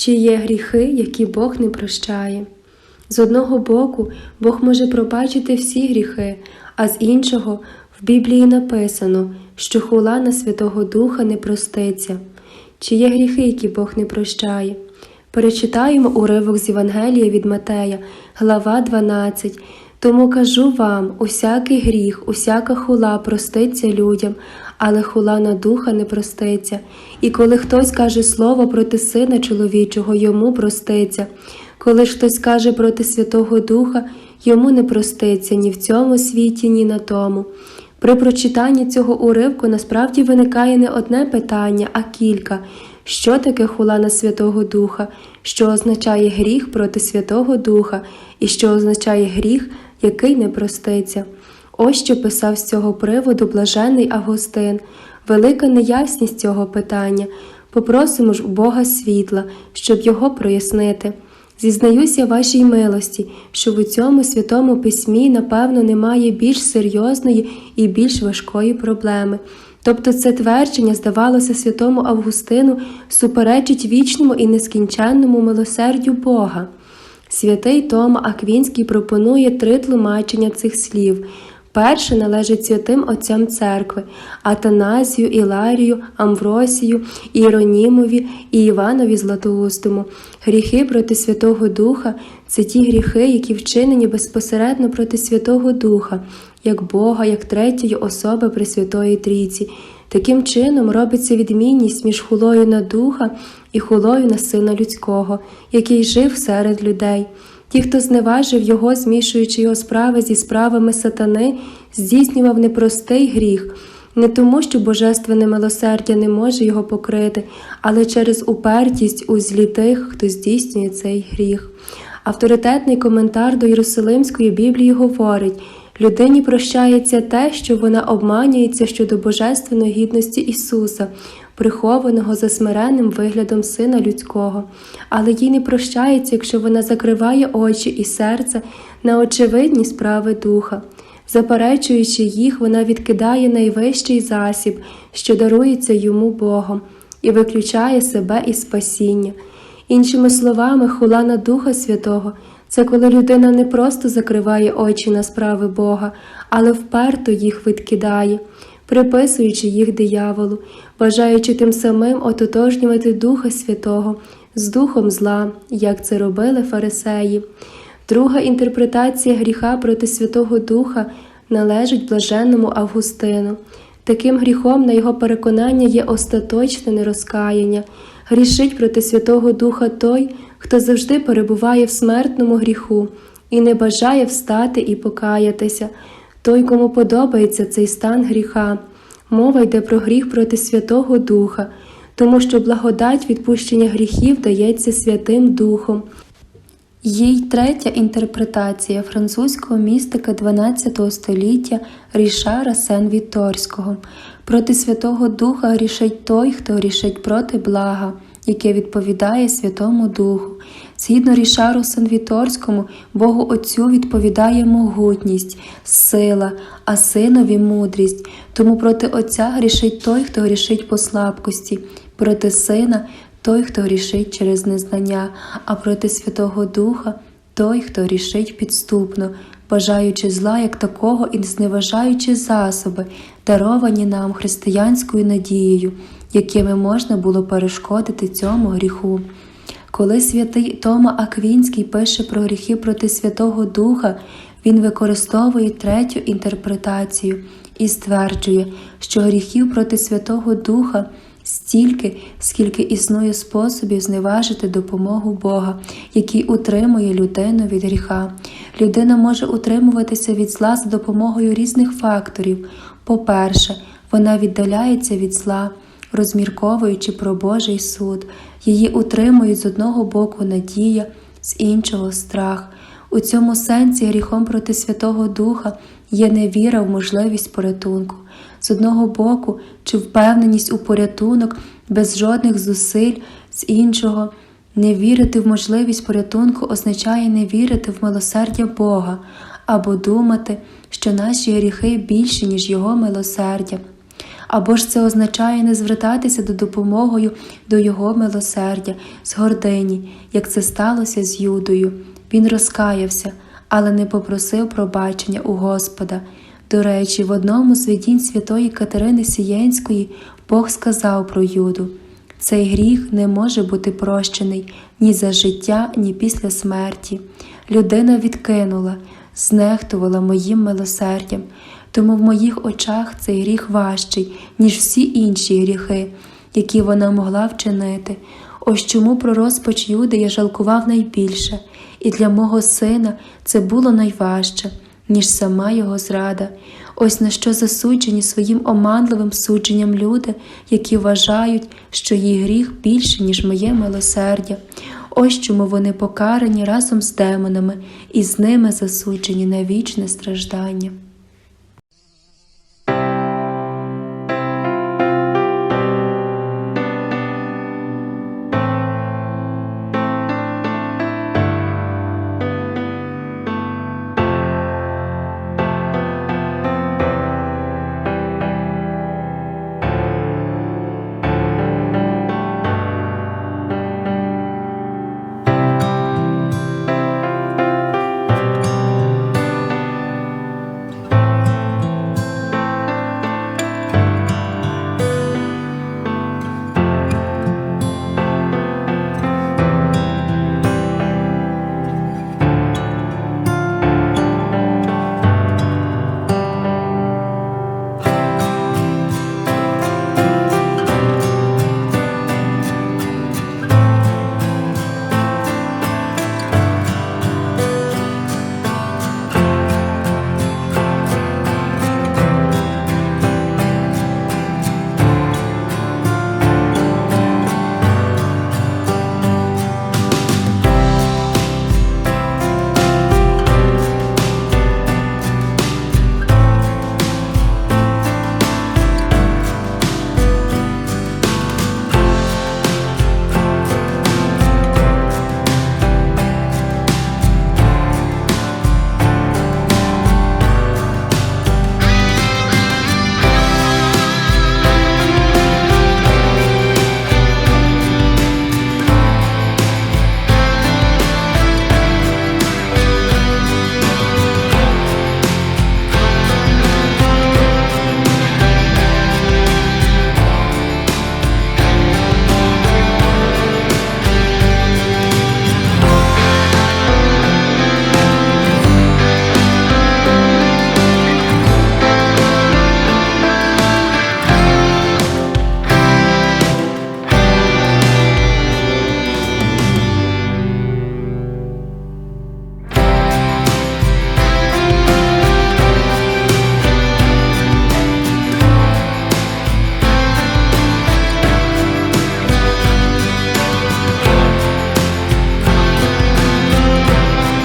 Чи є гріхи, які Бог не прощає? З одного боку, Бог може пробачити всі гріхи, а з іншого в Біблії написано, що хула на Святого Духа не проститься. Чи є гріхи, які Бог не прощає? Перечитаємо уривок з Євангелія від Матея, глава 12. Тому кажу вам: усякий гріх, усяка хула проститься людям, але хула на духа не проститься. І коли хтось каже слово проти сина чоловічого, йому проститься. Коли ж хтось каже проти Святого Духа, йому не проститься ні в цьому світі, ні на тому. При прочитанні цього уривку насправді виникає не одне питання, а кілька. Що таке хула на Святого Духа, що означає гріх проти Святого Духа, і що означає гріх, який не проститься? Ось що писав з цього приводу блажений Августин. Велика неясність цього питання. Попросимо ж у Бога світла, щоб його прояснити. Зізнаюся вашій милості, що в цьому святому письмі, напевно, немає більш серйозної і більш важкої проблеми. Тобто це твердження, здавалося, святому Августину, суперечить вічному і нескінченному милосердю Бога. Святий Тома Аквінський пропонує три тлумачення цих слів. Перше належить святим отцям церкви Атаназію, Іларію, Амвросію, Іронімові і Іванові Златоустому. Гріхи проти Святого Духа це ті гріхи, які вчинені безпосередньо проти Святого Духа, як Бога, як третьої особи Пресвятої Трійці. Таким чином робиться відмінність між хулою на духа і хулою на сина людського, який жив серед людей. Ті, хто зневажив його, змішуючи його справи зі справами сатани, здійснював непростий гріх, не тому, що божественне милосердя не може його покрити, але через упертість у злі тих, хто здійснює цей гріх. Авторитетний коментар до Єрусалимської Біблії говорить: людині прощається те, що вона обманюється щодо божественної гідності Ісуса, прихованого за смиренним виглядом Сина Людського, але їй не прощається, якщо вона закриває очі і серце на очевидні справи Духа. Заперечуючи їх, вона відкидає найвищий засіб, що дарується йому Богом, і виключає себе із спасіння. Іншими словами, хула на Духа Святого це коли людина не просто закриває очі на справи Бога, але вперто їх відкидає, приписуючи їх дияволу, бажаючи тим самим ототожнювати Духа Святого з духом зла, як це робили фарисеї. Друга інтерпретація гріха проти Святого Духа належить блаженному Августину. Таким гріхом, на його переконання, є остаточне нерозкаяння. Грішить проти Святого Духа той, хто завжди перебуває в смертному гріху і не бажає встати і покаятися, той, кому подобається цей стан гріха. Мова йде про гріх проти Святого Духа, тому що благодать відпущення гріхів дається Святим Духом. Їй третя інтерпретація французького містика XII століття Рішара Сен-Віторського. Проти Святого Духа грішить той, хто грішить проти блага, яке відповідає Святому Духу. Згідно Рішару Сен-Віторському, Богу Отцю відповідає могутність, сила, а синові мудрість. Тому проти Отця грішить той, хто грішить по слабкості, проти сина той, хто грішить через незнання, а проти Святого Духа той, хто грішить підступно, бажаючи зла як такого і зневажаючи засоби, даровані нам християнською надією, якими можна було перешкодити цьому гріху. Коли святий Тома Аквінський пише про гріхи проти Святого Духа, він використовує третю інтерпретацію і стверджує, що гріхів проти Святого Духа стільки, скільки існує способів зневажити допомогу Бога, який утримує людину від гріха. Людина може утримуватися від зла за допомогою різних факторів. По-перше, вона віддаляється від зла, розмірковуючи про Божий суд. Її утримують з одного боку надія, з іншого страх. У цьому сенсі гріхом проти Святого Духа є невіра в можливість порятунку. З одного боку, чи впевненість у порятунок без жодних зусиль, з іншого, не вірити в можливість порятунку означає не вірити в милосердя Бога або думати, що наші гріхи більші, ніж Його милосердя. Або ж це означає не звертатися до допомогою до Його милосердя з гордині, як це сталося з Юдою. Він розкаявся, але не попросив пробачення у Господа. До речі, в одному з видінь святої Катерини Сієнської Бог сказав про Юду. Цей гріх не може бути прощений ні за життя, ні після смерті. Людина відкинула, знехтувала моїм милосердям, тому в моїх очах цей гріх важчий, ніж всі інші гріхи, які вона могла вчинити. Ось чому про розпач Юди я жалкував найбільше, і для мого сина це було найважче, ніж сама його зрада. Ось на що засуджені своїм оманливим судженням люди, які вважають, що їх гріх більше, ніж моє милосердя. Ось чому вони покарані разом з демонами і з ними засуджені на вічне страждання.